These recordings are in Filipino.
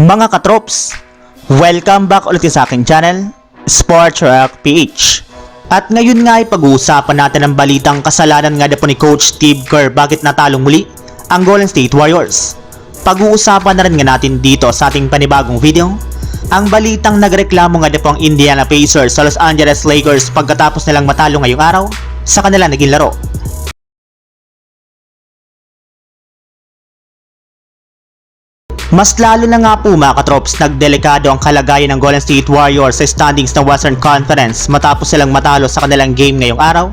Mga katrops, welcome back ulit sa aking channel, Sports Rock PH. At ngayon nga ay pag-uusapan natin ang balitang kasalanan nga po ni Coach Steve Kerr bakit natalong muli ang Golden State Warriors. Pag-uusapan na rin nga natin dito sa ating panibagong video, ang balitang nagreklamo nga po ang Indiana Pacers sa Los Angeles Lakers pagkatapos nilang matalo ngayong araw sa kanilang naging laro. Mas lalo na nga po mga katrops nagdelikado ang kalagayan ng Golden State Warriors sa standings ng Western Conference matapos silang matalo sa kanilang game ngayong araw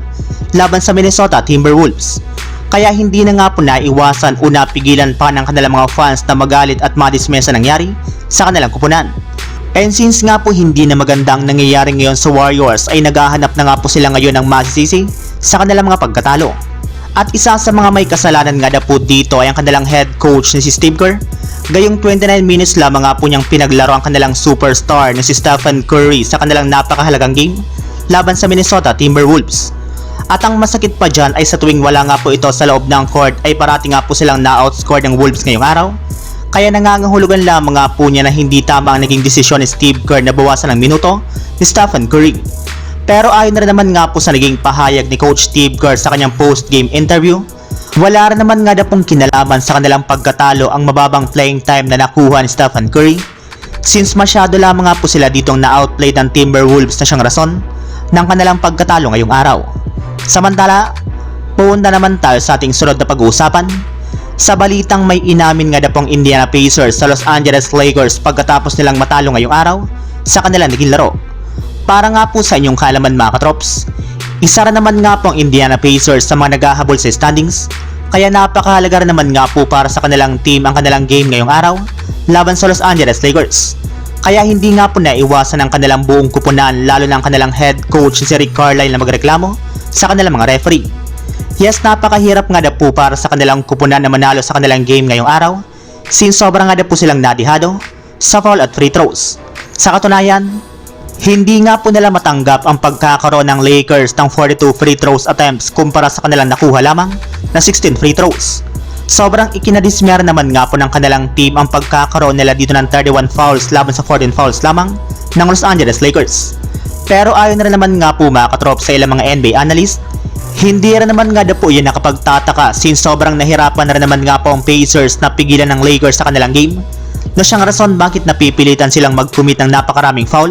laban sa Minnesota Timberwolves. Kaya hindi na nga po naiwasan o napigilan pa ng kanilang mga fans na magalit at madismesa nangyari sa kanilang kupunan. And since nga po hindi na magandang nangyayari ngayon sa Warriors ay naghahanap na nga po sila ngayon ng masisisi sa kanilang mga pagkatalo. At isa sa mga may kasalanan nga na po dito ay ang kanilang head coach na si Steve Kerr. Gayong 29 minutes lamang nga po niyang pinaglaro ang kanilang superstar na si Stephen Curry sa kanilang napakahalagang game laban sa Minnesota Timberwolves. At ang masakit pa dyan ay sa tuwing wala nga po ito sa loob ng court ay parati nga po silang na-outscore ng Wolves ngayong araw. Kaya nangangahulugan lamang nga po niya na hindi tama ang naging desisyon ni Steve Kerr na bawasan ng minuto ni Stephen Curry. Pero ayon na rin naman nga po sa naging pahayag ni Coach Steve Kerr sa kanyang post-game interview, wala rin naman nga na pong kinalaman sa kanilang pagkatalo ang mababang playing time na nakuha ni Stephen Curry since masyado lamang nga po sila ditong na-outplay ng Timberwolves na siyang rason ng kanilang pagkatalo ngayong araw. Samantala, pupunta naman tayo sa ating sunod na pag-uusapan sa balitang may inamin nga na pong Indiana Pacers sa Los Angeles Lakers pagkatapos nilang matalo ngayong araw sa kanilang naging laro. Para nga po sa inyong kalaman mga katrops, isa rin naman nga po ang Indiana Pacers sa mga naghahabol sa standings, kaya napakahalaga naman nga po para sa kanilang team ang kanilang game ngayong araw laban sa Los Angeles Lakers. Kaya hindi nga po naiwasan ang kanilang buong kupunan lalo na ang kanilang head coach si Rick Carlisle na magreklamo sa kanilang mga referee. Yes, napakahirap nga na po para sa kanilang kupunan na manalo sa kanilang game ngayong araw since sobrang nga na po silang nadihado sa foul at free throws. Sa katunayan, hindi nga po nila matanggap ang pagkakaroon ng Lakers ng 42 free throws attempts kumpara sa kanilang nakuha lamang na 16 free throws. Sobrang ikinadismere naman nga po ng kanilang team ang pagkakaroon nila dito ng 31 fouls laban sa 14 fouls lamang ng Los Angeles Lakers. Pero ayon na rin naman nga po mga katrop sa ilang mga NBA analyst, hindi rin naman nga na po yun nakapagtataka since sobrang nahirapan na rin naman nga po ang Pacers na pigilan ng Lakers sa kanilang game na siyang rason bakit napipilitan silang mag-commit ng napakaraming foul